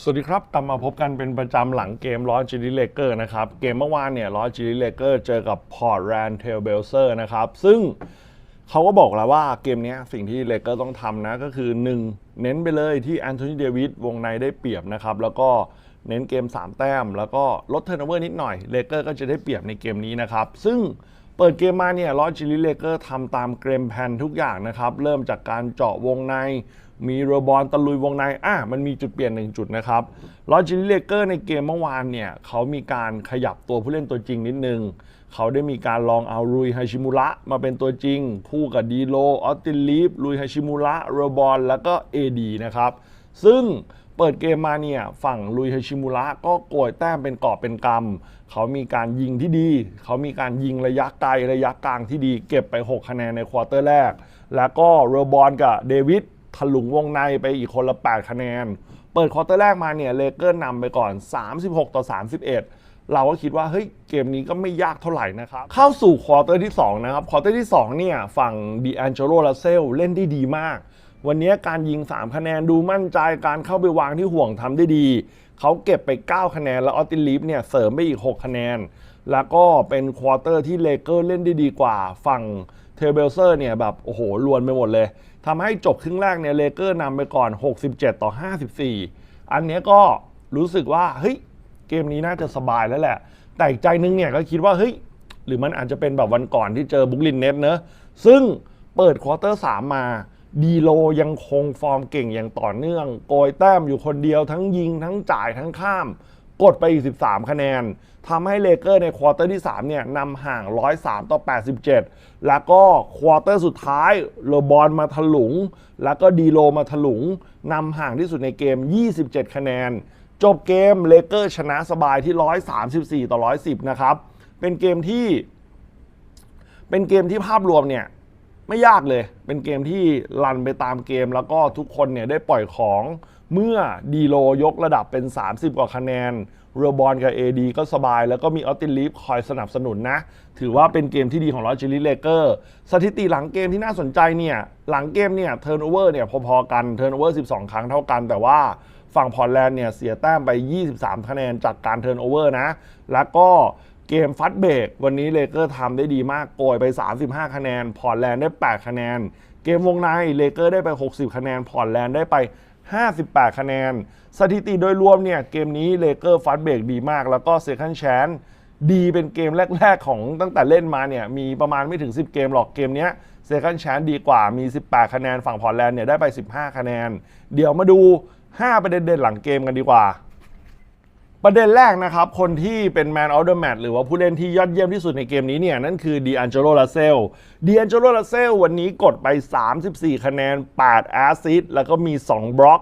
สวัสดีครับกลับมาพบกันเป็นประจำหลังเกมลอจิลิเลเกอร์นะครับ เกมเมื่อวานเนี่ยลอจิลิเลเกอร์เจอกับพอร์ตแรนเทลเบลเซอร์นะครับ ซึ่งเขาก็บอกแล้วว่าเกมนี้สิ่งที่เลเกอร์ต้องทำนะก็คือ 1 เน้นไปเลยที่แอนโทนีเดวิดวงในได้เปรียบนะครับ แล้วก็เน้นเกม 3 แต้ม แล้วก็ลดเทอร์นเวอร์นิดหน่อยเลเกอร์ก็จะได้เปรียบในเกมนี้นะครับ ซึ่ง เปิดเกมมาเนี่ยลอจิลิเลเกอร์ทำตามเกมแพนทุกอย่างนะครับ เริ่มจากการเจาะวงใน มีโรบอลตะลุยวงในอะมันมีจุดเปลี่ยนหนึ่งจุดนะครับลอจิลิเลเกอร์ในเกมเมื่อวานเนี่ยเขามีการขยับตัวผู้เล่นตัวจริงนิดนึง เขาได้มีการลองเอารุยฮาชิมุระมาเป็นตัวจริง คู่กับดีโลออสติลีฟรุยฮาชิมุระโรบอลแล้วก็เอดีนะครับซึ่ง เปิดเกมมาเนี่ยฝั่งลุยฮชิมุระก็โกยแต้มเป็นกอบเป็นกำเขามีการยิงที่ดี เขามีการยิงระยะไกลระยะกลางที่ดี เก็บไป 6 คะแนนในควอเตอร์แรก แล้วก็โรบอลกับเดวิดถลุงวงในไปอีกคนละ 8 คะแนน เปิดควอเตอร์แรกมาเนี่ยเลเกอร์นำไปก่อน 36 ต่อ 31เราก็คิดว่าเฮ้ยเกมนี้ก็ไม่ยากเท่าไหร่นะครับเข้าสู่ควอเตอร์ที่ 2 นะครับควอเตอร์ที่ 2 เนี่ย ฝั่งดีแอนเจโรลาเซลเล่นได้ดีมาก วันนี้การยิง 3 คะแนนดูมั่นใจการเข้าไปวางที่ห่วงทำได้ดี เขาเก็บไป 9 คะแนน แล้วออตินลีฟเนี่ยเสริมไปอีก 6 คะแนน แล้วก็เป็นควอเตอร์ที่เลเกอร์เล่นได้ดีกว่าฝั่งเทเบลเซอร์เนี่ยแบบโอ้โหลวนไปหมดเลยทำให้จบครึ่งแรกเนี่ยเลเกอร์นำไปก่อน 67 ต่อ 54 อันนี้ก็รู้สึกว่าเฮ้ยเกมนี้น่าจะสบายแล้วแหละ แต่อีกใจนึงเนี่ยก็คิดว่าเฮ้ยหรือมันอาจจะเป็นแบบวันก่อนที่เจอบุกลินเน็ตเนอะซึ่งเปิดควอเตอร์3มา ดีโลยังคงฟอร์มเก่งอย่างต่อเนื่อง โกยแต้มอยู่คนเดียวทั้งยิงทั้งจ่ายทั้งข้าม กดไปอีก 13 คะแนนทำให้เลเกอร์ในควอเตอร์ที่ 3 เนี่ยนำห่าง 103 ต่อ 87 แล้วก็ควอเตอร์สุดท้ายโรบอลมาถลุง แล้วก็ดีโลมาถลุงนำห่างที่สุดในเกม 27 คะแนน จบเกมเลเกอร์ชนะสบายที่ 134 ต่อ 110 นะครับ เป็นเกมที่ เป็นเกมที่ภาพรวมเนี่ย ไม่ยากเลย เป็นเกมที่รันไปตามเกมแล้วก็ทุกคนเนี่ยได้ปล่อยของเมื่อดีโลยกระดับเป็น 30 กว่าคะแนน เรือบอลกับ AD ก็สบาย แล้วก็มีออตินลีฟคอยสนับสนุนนะ ถือว่าเป็นเกมที่ดีของลอจิลิเลเกอร์ สถิติหลังเกมที่น่าสนใจเนี่ย หลังเกมเนี่ยเทิร์นโอเวอร์เนี่ยพอๆกันเทิร์นโอเวอร์ 12 ครั้งเท่ากัน แต่ว่าฝั่งพอร์ตแลนด์เนี่ยเสียแต้มไป 23 คะแนนจากการเทิร์นโอเวอร์นะ แล้วก็ เกมฟัดเบรกวันนี้เลเกอร์ทำได้ดีมากโกยไป 35 คะแนน พอร์ตแลนด์ได้ 8 คะแนน เกมวงในเลเกอร์ได้ไป 60 คะแนน พอร์ตแลนด์ได้ไป 58 คะแนน สถิติโดยรวมเนี่ยเกมนี้เลเกอร์ฟัดเบรกดีมาก แล้วก็เซคันด์แชนดีเป็นเกมแรก ๆ ของตั้งแต่เล่นมาเนี่ยมีประมาณไม่ถึง 10 เกมหรอกเกมนี้เซคันด์แชนดีกว่ามี 18 คะแนน ฝั่งพอร์ตแลนด์เนี่ยได้ไป 15 คะแนน เดี๋ยวมาดู 5 ประเด็นเด่นหลังเกมกันดีกว่า ประเด็นแรกนะครับ คนที่เป็น Man of the Match หรือว่าผู้เล่นที่ยอดเยี่ยมที่สุดในเกมนี้เนี่ย นั่นคือดีอันเจโ l ลาเซลดีอันเจโ l ลาเซลวันนี้กดไป 34 คะแนน 8 แอสซิสแล้วก็มี 2 บล็อก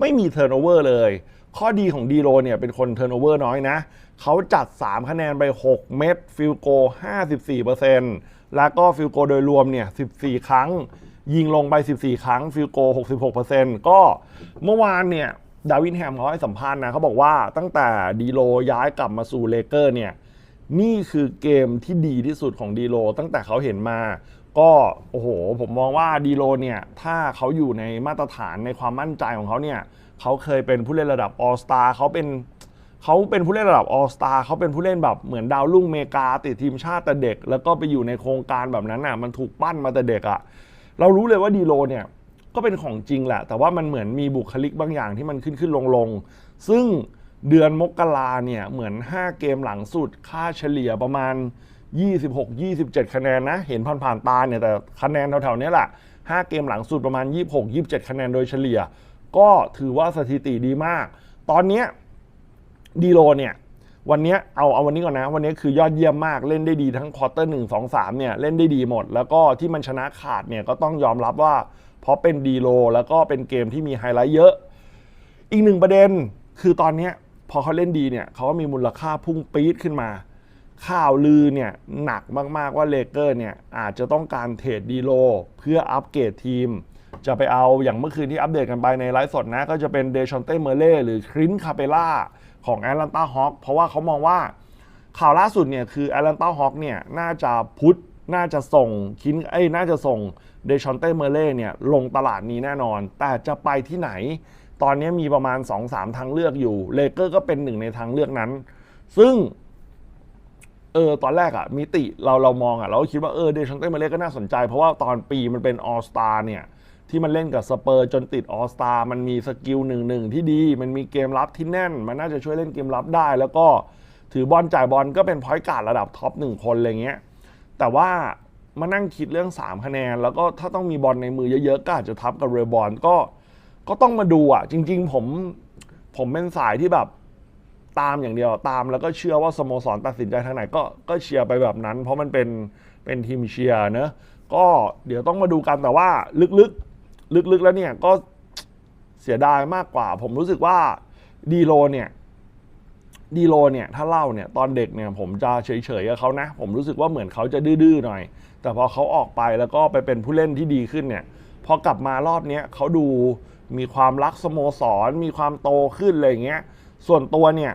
ไม่มีเทิร์นโอเวอร์เลย ข้อดีของดีโ o เนี่ยเป็นคนเทิร์นโอเวอร์น้อยนะ เขาจัด 3 คะแนนไป 6 เม็ดฟิลโก 54%แล้วก็ฟิลโกโดยรวมเนี่ย 14 ครั้ง ยิงลงไป 14 ครั้งฟิลโก 66%ก็เมื่อวานเนี่ย ดาวินแฮมเขาให้สัมภาษณ์นะเขาบอกว่าตั้งแต่ดีโลย้ายกลับมาสู่เลเกอร์เนี่ยนี่คือเกมที่ดีที่สุดของดีโลตั้งแต่เขาเห็นมา ก็โอ้โห ผมมองว่าดีโลเนี่ยถ้าเขาอยู่ในมาตรฐานในความมั่นใจของเขาเนี่ยเขาเคยเป็นผู้เล่นระดับออสตาเขาเป็นเขาเป็นผู้เล่นระดับออสตาเขาเป็นผู้เล่นแบบเหมือนดาวรุ่งเมกาติดทีมชาติแต่เด็ก แล้วก็ไปอยู่ในโครงการแบบนั้นอะมันถูกปั้นมาแต่เด็กอะเรารู้เลยว่าดีโลเนี่ย ก็เป็นของจริงแหละ แต่ว่ามันเหมือนมีบุคลิกบางอย่างที่มันขึ้นขึ้นลงลงซึ่งเดือนมกราเนี่ยเหมือน 5 เกมหลังสุด ค่าเฉลี่ยประมาณ 26-27 คะแนนนะ เห็นผ่านผ่านๆตาเนี่ยแต่คะแนนแถวๆนี้แหละ 5 เกมหลังสุดประมาณ 26-27 คะแนนโดยเฉลี่ย ก็ถือว่าสถิติดีมาก ตอนนี้ดีโลเนี่ย วันนี้เอาเอาวันนี้ก่อนนะ วันนี้คือยอดเยี่ยมมากเล่นได้ดีทั้งควอเตอร์หนึ่งสองสามเนี่ยเล่นได้ดีหมด แล้วก็ที่มันชนะขาดเนี่ยก็ต้องยอมรับว่า เพราะเป็นดีโลแล้วก็เป็นเกมที่มีไฮไลท์เยอะ อีกหนึ่งประเด็นคือตอนนี้พอเขาเล่นดีเนี่ยเขาก็มีมูลค่าพุ่งปี๊ดขึ้นมา ข่าวลือเนี่ยหนักมากๆว่าเลเกอร์เนี่ยอาจจะต้องการเทรดดีโลเพื่ออัปเกรดทีม จะไปเอาอย่างเมื่อคืนที่อัปเดตกันไปในไลฟ์สดนะก็จะเป็นเดชอนเต้เมเล่หรือครินคาเปล่า ของแอตแลนตาฮอคเพราะว่าเขามองว่าข่าวล่าสุดเนี่ยคือแอตแลนตาฮอคเนี่ยน่าจะพุทน่าจะส่งคินเอ้ยน่าจะส่งเดชอนเต้เมเล่เนี่ยลงตลาดนี้แน่นอน แต่จะไปที่ไหน ตอนนี้มีประมาณ 2-3 ทางเลือกอยู่เลเกอร์ก็เป็นหนึ่งในทางเลือกนั้น ซึ่งเออตอนแรกอะมิติเราเรามองอะเราก็คิดว่าเออเดชันเต้เมเล่ก็น่าสนใจ เพราะว่าตอนปีมันเป็นออสตาเนี่ย ที่มันเล่นกับสเปอร์จนติดออสตามันมีสกิลหนึ่งหนึ่งที่ดี มันมีเกมรับที่แน่น มันน่าจะช่วยเล่นเกมรับได้ แล้วก็ถือบอลจ่ายบอลก็เป็นพอยต์การ์ดระดับท็อปหนึ่งคนอะไรเงี้ยแต่ว่ามานั่งคิดเรื่อง 3 คะแนน แล้วก็ถ้าต้องมีบอลในมือเยอะๆ ก็อาจจะทับกับเรอบอลก็ก็ต้องมาดูอะ จริง ๆ ผมผมเป็นสายที่แบบตามอย่างเดียวตามแล้วก็เชื่อว่าสโมสรตัดสินใจทางไหนก็ก็เชียร์ไปแบบนั้น เพราะมันเป็นเป็นทีมเชียร์เนอะก็เดี๋ยวต้องมาดูกันแต่ว่าลึก ลึกๆแล้วเนี่ยก็เสียดายมากกว่า ผมรู้สึกว่าดีโลเนี่ยดีโลเนี่ยถ้าเล่าเนี่ยตอนเด็กเนี่ยผมจะเฉยๆกับเขานะ ผมรู้สึกว่าเหมือนเขาจะดื้อๆหน่อย แต่พอเขาออกไปแล้วก็ไปเป็นผู้เล่นที่ดีขึ้นเนี่ยพอกลับมารอบเนี้ยเขาดูมีความรักสโมสร มีความโตขึ้นอะไรเงี้ยส่วนตัวเนี่ย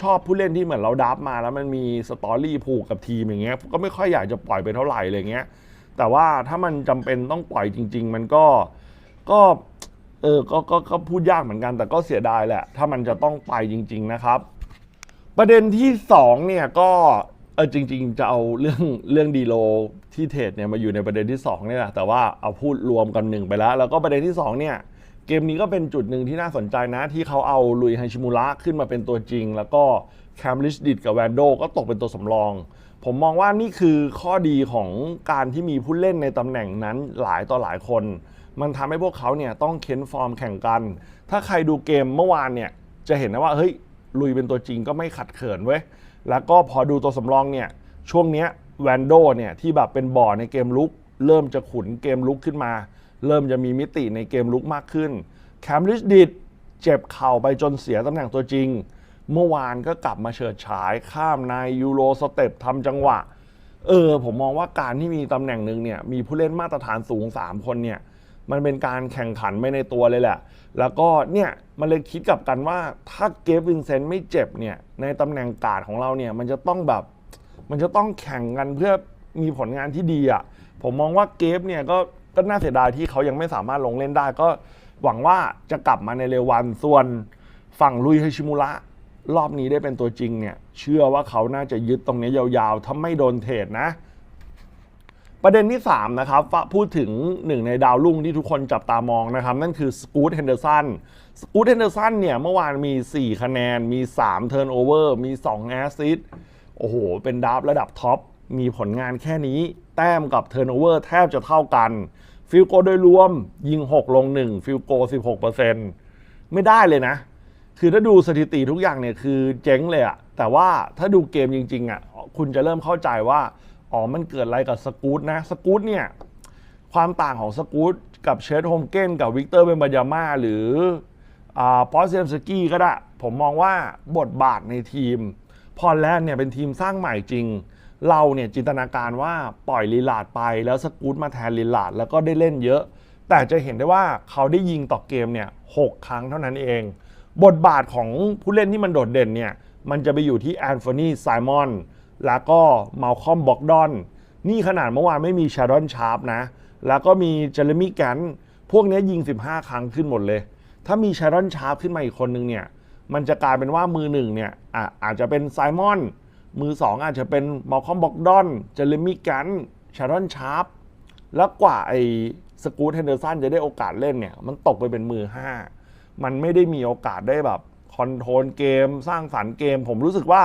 ชอบผู้เล่นที่เหมือนเราดับมาแล้วมันมีสตอรี่ผูกกับทีมอย่างเงี้ยก็ไม่ค่อยอยากจะปล่อยไปเท่าไหร่อะไรเงี้ย แต่ว่าถ้ามันจำเป็นต้องปล่อยจริง ๆ มันก็ก็เออก็ก็ก็พูดยากเหมือนกัน แต่ก็เสียดายแหละ ถ้ามันจะต้องไปจริง ๆนะครับ ประเด็นที่สองเนี่ยก็เออจริง ๆ จะเอาเรื่องเรื่องดีโลที่เทรดเนี่ยมาอยู่ในประเด็นที่สองเนี่ยแหละแต่ว่าเอาพูดรวมกันหนึ่งไปแล้ว แล้วก็ประเด็นที่สองเนี่ยเกมนี้ก็เป็นจุดหนึ่งที่น่าสนใจนะ ที่เขาเอาลุยไฮชิมูระขึ้นมาเป็นตัวจริง แล้วก็แคมลิชดิดกับแวนโดก็ตกเป็นตัวสำรอง ผมมองว่านี่คือข้อดีของการที่มีผู้เล่นในตำแหน่งนั้นหลายต่อหลายคน มันทำให้พวกเขาเนี่ยต้องเค้นฟอร์มแข่งกัน ถ้าใครดูเกมเมื่อวานเนี่ยจะเห็นนะว่าเฮ้ยลุยเป็นตัวจริงก็ไม่ขัดเขินเว้ย แล้วก็พอดูตัวสำรองเนี่ยช่วงเนี้ยแวนโดเนี่ยที่แบบเป็นบ่อในเกมลุก เริ่มจะขุนเกมลุกขึ้นมา เริ่มจะมีมิติในเกมลุกมากขึ้นแคมริชดิดเจ็บเข่าไปจนเสียตำแหน่งตัวจริง เมื่อวานก็กลับมาเฉิดฉายข้ามในยูโรสเต็ปทำจังหวะ เออ ผมมองว่าการที่มีตำแหน่งหนึ่งเนี่ย มีผู้เล่นมาตรฐานสูง 3 คนเนี่ย มันเป็นการแข่งขันไม่ในตัวเลยแหละ แล้วก็เนี่ย มันเลยคิดกลับกันว่า ถ้าเกฟวินเซนต์ไม่เจ็บเนี่ย ในตำแหน่งกาดของเราเนี่ย มันจะต้องแบบ มันจะต้องแข่งกันเพื่อมีผลงานที่ดีอะ่ะ ผมมองว่าเกฟเนี่ยก็ก็น่าเสียดายที่เขายังไม่สามารถลงเล่นได้ ก็หวังว่าจะกลับมาในเร็ววัน ส่วนฝั่งลุยเฮชิมุระ รอบนี้ได้เป็นตัวจริงเนี่ย เชื่อว่าเขาน่าจะยึดตรงนี้ยาวๆ ถ้าไม่โดนเทรดนะ ประเด็นที่ 3 นะครับ พูดถึงหนึ่งในดาวรุ่งที่ทุกคนจับตามองนะครับ นั่นคือสกูตเฮนเดอร์สันสกูตเฮนเดอร์สันเนี่ย เมื่อวานมี 4 คะแนน มี3เทิร์นโอเวอร์มี2แอสซิสโอ้โห เป็นดาฟระดับท็อป มีผลงานแค่นี้ แต้มกับเทิร์นโอเวอร์แทบจะเท่ากัน ฟิลโกโดยรวมยิง 6 ลง 1 ฟิลโก 16%ไม่ได้เลยนะ คือถ้าดูสถิติทุกอย่างเนี่ยคือเจ๊งเลยอะแต่ว่าถ้าดูเกมจริงๆอะคุณจะเริ่มเข้าใจว่าอ๋อมันเกิดอะไรกับสกูตนะสกูตเนี่ยความต่างของสกูตกับเชดโฮมเกนกับวิกเตอร์เบนบายาม่าหรืออ่าปอสเซมสกี้ก็ได้ ผมมองว่าบทบาทในทีม พอลแลนด์เนี่ยเป็นทีมสร้างใหม่จริง เราเนี่ยจินตนาการว่าปล่อยลีลาดไปแล้วสกูตมาแทนลีลาดแล้วก็ได้เล่นเยอะ แต่จะเห็นได้ว่าเขาได้ยิงต่อเกมเนี่ยหกครั้งเท่านั้นเอง บทบาทของผู้เล่นที่มันโดดเด่นเนี่ย มันจะไปอยู่ที่แอนโฟนีไซมอนแล้วก็มาลคอมบ็อกดอน นี่ขนาดเมื่อวานไม่มีชาร์ดอนชาร์ปนะ แล้วก็มีเจเรมี่แกนพวกนี้ยิง 15 ครั้งขึ้นหมดเลย ถ้ามีชาร์ดอนชาร์ปขึ้นมาอีกคนนึงเนี่ย มันจะกลายเป็นว่ามือหนึ่งเนี่ยออาจจะเป็นไซมอน มือสองอาจจะเป็นมาลคอมบ็อกดอน เจเรมี่แกนชาร์ดอนชาร์ปแล้วกว่าไอ้สกูตเฮนเดอร์สันจะได้โอกาสเล่นเนี่ย มันตกไปเป็นมือ5 มันไม่ได้มีโอกาสได้แบบคอนโทรลเกม สร้างสรรค์เกม ผมรู้สึกว่า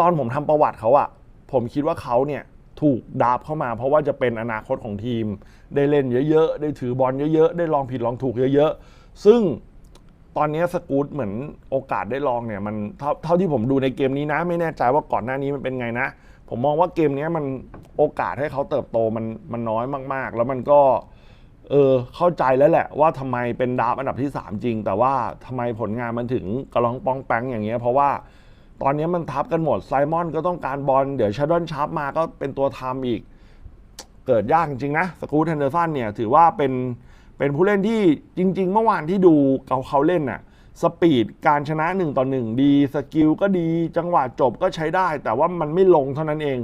ตอนผมทำประวัติเขาอะผมคิดว่าเขาเนี่ยถูกดาบเข้ามา เพราะว่าจะเป็นอนาคตของทีม ได้เล่นเยอะๆ ได้ถือบอลเยอะๆ ได้ลองผิดลองถูกเยอะๆ ซึ่งตอนนี้สกูตเหมือนโอกาสได้ลองเนี่ยมันเท่าเท่าที่ผมดูในเกมนี้นะ ไม่แน่ใจว่าก่อนหน้านี้มันเป็นไงนะ ผมมองว่าเกมนี้มันโอกาสให้เขาเติบโตมันมันน้อยมากๆ แล้วมันก็ เออเข้าใจแล้วแหละว่าทำไมเป็นดาบอันดับที่ 3 จริง แต่ว่าทำไมผลงานมันถึงกระลองปองแปงอย่างเงี้ยเพราะว่าตอนนี้มันทับกันหมดไซมอนก็ต้องการบอลเดี๋ยวชาดอนชาร์ปมาก็เป็นตัวทำอีก เกิดยากจริงนะสกูตเทนเดอร์สันเนี่ยถือว่าเป็นเป็นผู้เล่นที่จริง ๆ เมื่อวานที่ดูเขาเขาเล่นน่ะสปีดการชนะ1ต่อ1ดีสกิลก็ดีจังหวะจบก็ใช้ได้ แต่ว่ามันไม่ลงเท่านั้นเอง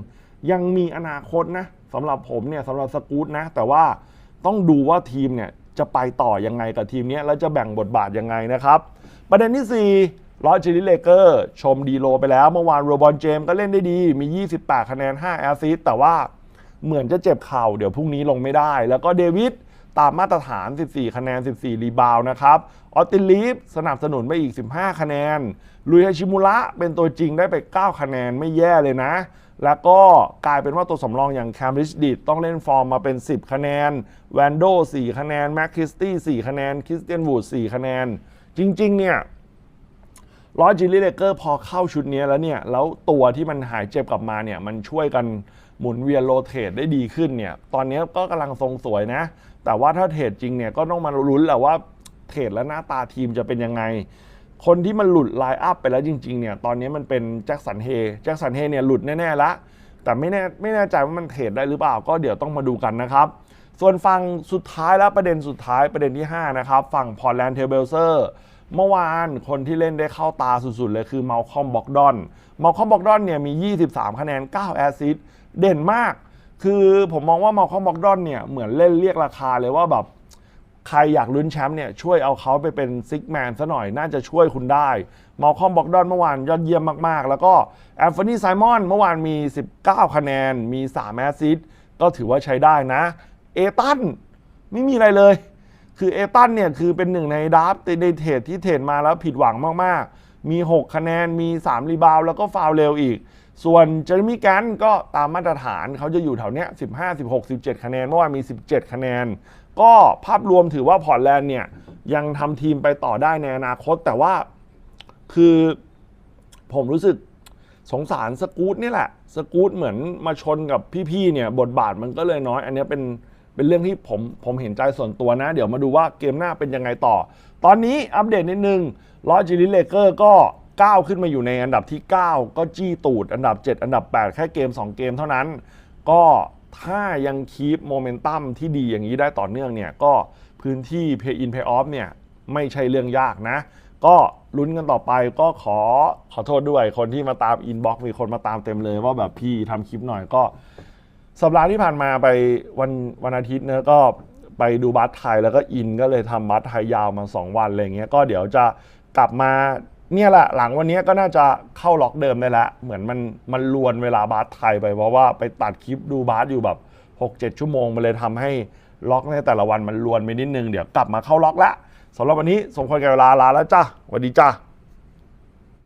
ยังมีอนาคตนะสำหรับผมเนี่ยสำหรับสกูตนะ แต่ว่า ต้องดูว่าทีมเนี่ยจะไปต่อยังไงกับทีมนี้แล้วจะแบ่งบทบาทยังไงนะครับ ประเด็นที่ 4ลอสจิลิเลเกอร์ชมดีโลไปแล้ว เมื่อวานโรบอนเจมส์ก็เล่นได้ดีมี 28 คะแนน 5 แอสซิสต์แต่ว่าเหมือนจะเจ็บเข่าเดี๋ยวพรุ่งนี้ลงไม่ได้ แล้วก็เดวิดตามมาตรฐาน 14 คะแนน 14 รีบาวนะครับ ออตินลีฟสนับสนุนไปอีก 15 คะแนน ลุยฮาชิมุระเป็นตัวจริงได้ไป 9 คะแนนไม่แย่เลยนะ แล้วก็กลายเป็นว่าตัวสำรองอย่างแคมริชดิดต้องเล่นฟอร์มมาเป็น 10 คะแนนแวนโด4คะแนนแม็กคริสตี้4คะแนนคริสเตียนวูด4คะแนน จริง ๆ เนี่ยลอจิลิเลเกอร์พอเข้าชุดนี้แล้วเนี่ย แล้วตัวที่มันหายเจ็บกลับมาเนี่ย มันช่วยกันหมุนเวียนโรเทตได้ดีขึ้นเนี่ย ตอนนี้ก็กำลังทรงสวยนะ แต่ว่าถ้าเทรดจริงเนี่ย ก็ต้องมาลุ้นแหละว่าเทรดและหน้าตาทีมจะเป็นยังไง คนที่มันหลุดไลน์อัพไปแล้วจริงๆเนี่ยตอนนี้มันเป็นแจ็คสันเฮแจ็คสันเฮเนี่ยหลุดแน่ๆละแต่ไม่แน่ไม่แน่ใจว่ามันเทรดได้หรือเปล่าก็เดี๋ยวต้องมาดูกันนะครับ ส่วนฝั่งสุดท้ายแล้วประเด็นสุดท้ายประเด็นที่ 5 นะครับฝั่งพอร์ตแลนด์เทเบลเซอร์เมื่อวานคนที่เล่นได้เข้าตาสุดๆเลยคือเมลคอมบ็อกดอนเมลคอมบ็อกดอนเนี่ยมี 23 คะแนน 9 แอซิสเด่นมาก คือผมมองว่าเมลคอมบ็อกดอนเนี่ยเหมือนเล่นเรียกราคาเลยว่าแบบ ใครอยากลุ้นแชมป์เนี่ยช่วยเอาเขาไปเป็นซิกแมนซะหน่อยน่าจะช่วยคุณได้มอลคอมบ็อกดอนเมื่อวานยอดเยี่ยมมาก ๆ แล้วก็แอนโฟนีไซมอนเมื่อวานมี 19 คะแนน มี 3 แอสซิสต์ก็ถือว่าใช้ได้นะ เอตันไม่มีอะไรเลย คือเอตันเนี่ยคือเป็นหนึ่งในดับในเทรดที่เทรดมาแล้วผิดหวังมาก ๆ มี 6 คะแนน มี 3 รีบาวแล้วก็ฟาวล์เร็วอีก ส่วนเจอร์มี่แกนก็ตามมาตรฐานเขาจะอยู่แถวเนี้ย15 16 17 คะแนน เมื่อวานมี 17 คะแนน ก็ภาพรวมถือว่าพอร์ตแลนด์เนี่ย ยังทำทีมไปต่อได้ในอนาคต แต่ว่าคือผมรู้สึกสงสารสกูตนี่แหละ สกูตเหมือนมาชนกับพี่ๆเนี่ย บทบาทมันก็เลยน้อย อันนี้เป็นเป็นเรื่องที่ผมผมเห็นใจส่วนตัวนะ เดี๋ยวมาดูว่าเกมหน้าเป็นยังไงต่อ ตอนนี้อัปเดตนิดนึงลอจิลิเลเกอร์ก็ก้าวขึ้นมาอยู่ในอันดับที่ 9 ก็จี้ตูด อันดับ 7 อันดับ 8 แค่เกม 2 เกมเท่านั้น ก็ ถ้ายังคีปโมเมนตัมที่ดีอย่างนี้ได้ต่อเนื่องเนี่ยก็พื้นที่ Pay in Pay off เนี่ยไม่ใช่เรื่องยากนะ ก็ลุ้นกันต่อไปก็ขอขอโทษด้วยคนที่มาตามอินบ็อกมีคนมาตามเต็มเลยว่าแบบพี่ทำคลิปหน่อยก็สัปดาห์ที่ผ่านมาไปวันวันอาทิตย์เนะก็ไปดูบัสไทยแล้วก็อินก็เลยทำบัสไทยยาวมา 2 วันอะไรเงี้ยก็เดี๋ยวจะกลับมา เนี่ยแหละหลังวันนี้ก็น่าจะเข้าล็อกเดิมได้แล้ว เหมือนมันมันลวนเวลาบาสไทยไปเพราะว่าไปตัดคลิปดูบาสอยู่แบบ6-7 ชั่วโมงมันเลยทำให้ล็อกในแต่ละวันมันลวนไปนิดนึงเดี๋ยวกลับมาเข้าล็อกละสำหรับวันนี้สมควรแก่เวลาลาแล้วจ้าสวัสดีจ้า